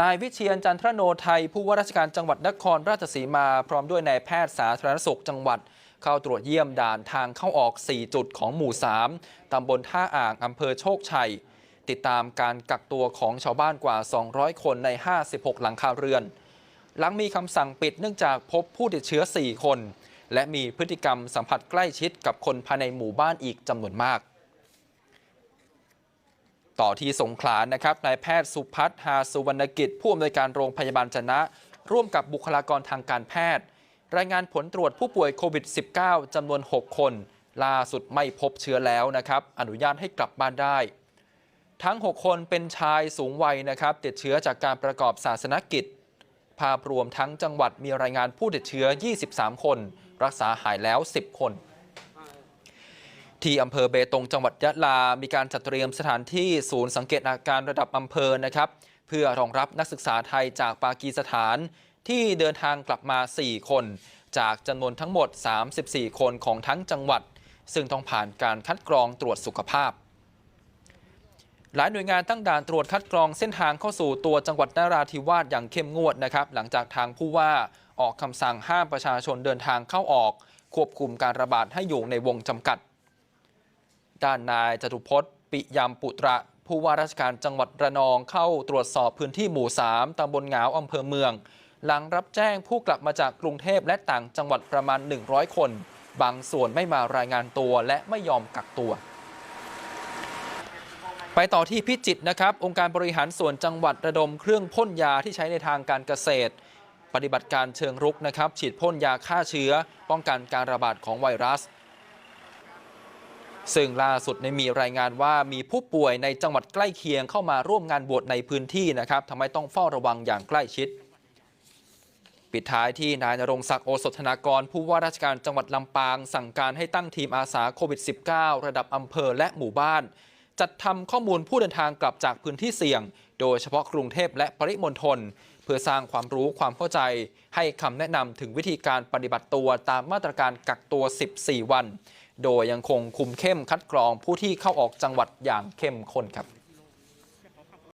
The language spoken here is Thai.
นายวิเชียนจันทรโนไทย ผู้ว่าราชการจังหวัดนครราชสีมา พร้อมด้วยนายแพทย์สาธารณสุขจังหวัด เข้าตรวจเยี่ยมด่านทางเข้าออก 4 จุดของหมู่ 3 ตำบลท่าอ่าง อำเภอโชคชัย ติดตามการกักตัวของชาวบ้านกว่า 200 คนใน 56 หลังคาเรือน หลังมีคำสั่งปิดเนื่องจากพบผู้ติดเชื้อ 4 คน และมีพฤติกรรมสัมผัสใกล้ชิดกับคนภายในหมู่บ้านอีกจำนวนมาก ต่อที่สงขลานะครับนายแพทย์สุพัฒน์หาสุวรรณกิจผู้อำนวยการโรงพยาบาลจนะ ร่วมกับบุคลากรทางการแพทย์ รายงานผลตรวจผู้ป่วยโควิด -19 จำนวน 6 คน ล่าสุดไม่พบเชื้อแล้วนะครับ อนุญาตให้กลับบ้านได้ ทั้ง 6 คนเป็นชายสูงวัยนะครับติดเชื้อจากการประกอบศาสนกิจ ภาพรวมทั้งจังหวัดมีรายงานผู้ติดเชื้อ 23 คน รักษาหายแล้ว 10 คน ที่อำเภอเบตงจังหวัดยะลา มีการจัดเตรียมสถานที่ศูนย์สังเกตอาการระดับอำเภอนะครับ เพื่อรองรับนักศึกษาไทยจากปากีสถาน ที่เดินทางกลับมา 4 คน จากจำนวนทั้งหมด 34 คนของทั้งจังหวัด ซึ่งต้องผ่านการคัดกรองตรวจสุขภาพ หลายหน่วยงานตั้งด่านตรวจคัดกรองเส้นทางเข้าสู่ตัวจังหวัดนราธิวาสอย่างเข้มงวดนะครับ หลังจากทางผู้ว่าออกคำสั่งห้ามประชาชนเดินทางเข้าออก ควบคุมการระบาดให้อยู่ในวงจำกัด ด้านนายจตุพจน์ ปิยามปุตระผู้ว่าราชการจังหวัดระนองเข้าตรวจสอบพื้นที่หมู่ 3 ตำบลเหงาอำเภอเมือง หลังรับแจ้งผู้กลับมาจากกรุงเทพและต่างจังหวัดประมาณ 100 คน บางส่วนไม่มารายงานตัวและไม่ยอมกักตัว ไปต่อที่พิจิตรนะครับ องค์การบริหารส่วนจังหวัดระดมเครื่องพ่นยาที่ใช้ในทางการเกษตร ปฏิบัติการเชิงรุกนะครับ ฉีดพ่นยาฆ่าเชื้อ ป้องกันการระบาดของไวรัส ซึ่งล่าสุดในมีรายงานว่ามีผู้ป่วยในจังหวัดใกล้เคียงเข้ามาร่วมงานบวชในพื้นที่นะครับทำให้ต้องเฝ้าระวังอย่างใกล้ชิด ปิดท้ายที่นายนรงศักดิ์โอสถนากร ผู้ว่าราชการจังหวัดลำปาง สั่งการให้ตั้งทีมอาสาโควิด -19 ระดับอำเภอและหมู่บ้าน จัดทำข้อมูลผู้เดินทางกลับจากพื้นที่เสี่ยง โดยเฉพาะกรุงเทพและปริมณฑลเพื่อสร้างความรู้ความเข้าใจ ให้คำแนะนำถึงวิธีการปฏิบัติตัวตามมาตรการกักตัว 14 วัน โดยยังคงคุมเข้มคัดกรองผู้ที่เข้าออกจังหวัดอย่างเข้มข้นครับ